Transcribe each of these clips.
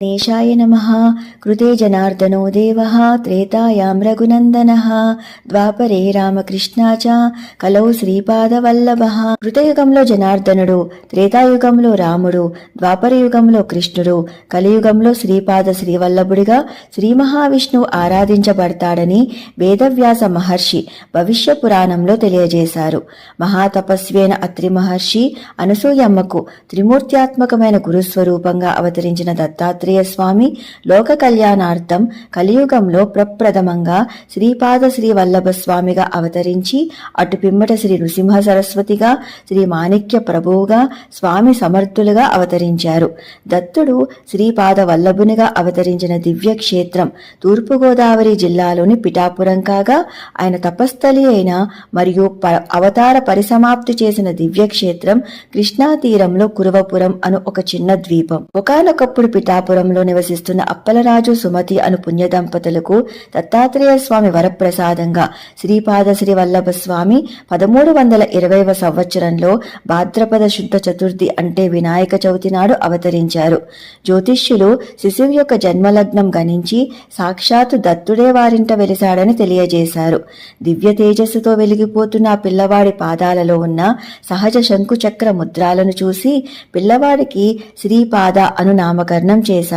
गणेशाय नमः कृते जनार्दनो देवः त्रेतायां रघुनन्दनः ద్వాపరే రామకృష్ణ చ కలౌ శ్రీపాదవల్లభ కృతయుగంలో జనార్దనుడు త్రేతాయుగంలో రాముడు ద్వాపర యుగంలో కృష్ణుడు కలియుగంలో శ్రీపాద శ్రీవల్లభుడిగా శ్రీ మహావిష్ణువు ఆరాధించబడతాడని వేదవ్యాస మహర్షి భవిష్య పురాణంలో తెలియజేశారు మహాతపస్వైన అత్రి మహర్షి అనసూయమ్మకు త్రిమూర్త్యాత్మకమైన గురుస్వరూపంగా అవతరించిన దత్తాత్రేయ స్వామి లోక కళ్యాణార్థం కలియుగంలో ప్రప్రథమంగా శ్రీపాద శ్రీ వల్లభ స్వామిగా అవతరించి అటు పిమ్మట శ్రీ నృసింహ సరస్వతిగా శ్రీ మాణిక్య ప్రభువుగా స్వామి సమర్థులుగా అవతరించారు. దత్తుడు శ్రీపాద వల్లభునిగా అవతరించిన దివ్య క్షేత్రం తూర్పుగోదావరి జిల్లాలోని పిఠాపురం కాగా ఆయన తపస్థలి అయిన మరియు ప- అవతార పరిసమాప్తి చేసిన దివ్యక్షేత్రం కృష్ణా తీరంలో కురవపురం అను ఒక చిన్న ద్వీపం. ఒకానొకప్పుడు పిఠాపురంలో నివసిస్తున్న అప్పలరాజు సుమతి అను పుణ్య దంపతులకు దత్తాత్రేయ స్వామి వరప్రసాదంగా శ్రీపాద శ్రీ వల్లభ స్వామి పదమూడు వందల ఇరవైవ సంవత్సరంలో భాద్రపద శుద్ధ చతుర్థి అంటే వినాయక చవితి నాడు అవతరించారు. జ్యోతిష్యులు శిశువు యొక్క జన్మలగ్నం గణించి సాక్షాత్తు దత్తుడే వారింట వెలిశాడని తెలియజేశారు. దివ్య తేజస్సుతో వెలిగిపోతున్న ఆ పిల్లవాడి పాదాలలో ఉన్న సహజ శంకుచక్ర ముద్రాలను చూసి పిల్లవాడికి శ్రీపాద అను నామకరణం చేశారు.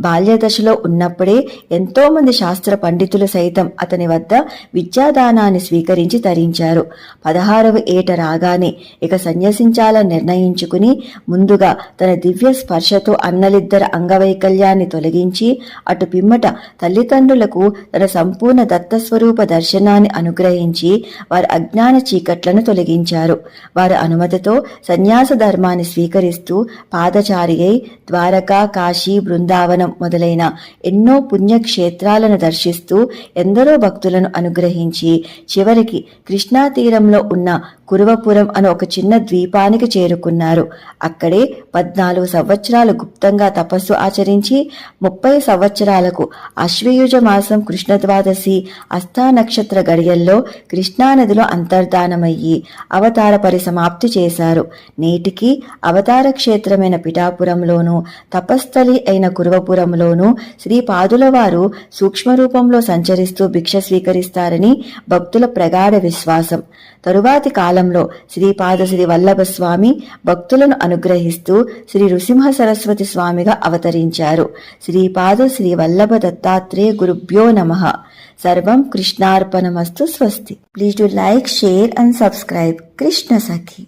బాల్య దశలో ఉన్నప్పుడే ఎంతో మంది శాస్త్ర పండితులు సైతం అతని వద్ద విద్యాదానాన్ని స్వీకరించి తరించారు. పదహారవ ఏట రాగానే ఇక సన్యసించాలని నిర్ణయించుకుని ముందుగా తన దివ్య స్పర్శతో అన్నలిద్దర అంగవైకల్యాన్ని తొలగించి అటు పిమ్మట తల్లిదండ్రులకు తన సంపూర్ణ దత్తస్వరూప దర్శనాన్ని అనుగ్రహించి వారి అజ్ఞాన చీకట్లను తొలగించారు. వారి అనుమతితో సన్యాస ధర్మాన్ని స్వీకరిస్తూ పాదచారి అయి ద్వారకా కాశీ బృందావనం మొదలైన ఎన్నో పుణ్యక్షేత్రాలను దర్శిస్తూ ఎందరో భక్తులను అనుగ్రహించి చివరికి కృష్ణా తీరంలో ఉన్న కురువపురం అనే ఒక చిన్న ద్వీపానికి చేరుకున్నారు. అక్కడే పద్నాలుగు సంవత్సరాలు గుప్తంగా తపస్సు ఆచరించి ముప్పై సంవత్సరాలకు అశ్వయుజ మాసం కృష్ణ ద్వాదశి అస్థా నక్షత్ర గడియల్లో కృష్ణానదిలో అంతర్ధానమయ్యి అవతార పరిసమాప్తి చేశారు. నేటికి అవతార క్షేత్రమైన పిఠాపురంలోనూ తపస్థలి అయిన కురువపురంలోనూ శ్రీ పాదుల వారు సూక్ష్మ రూపంలో సంచరిస్తూ భిక్ష స్వీకరిస్తారని భక్తుల ప్రగాఢ విశ్వాసం. తరువాతి కాలంలో శ్రీపాద శ్రీ వల్లభ స్వామి భక్తులను అనుగ్రహిస్తూ శ్రీ నృసింహ సరస్వతి స్వామిగా అవతరించారు. శ్రీపాద శ్రీ వల్లభ దత్తాత్రేయ గురుభ్యో నమ. సర్వం కృష్ణార్పణమస్తు స్వస్తి. Please do like share and subscribe. Krishna Sakhi.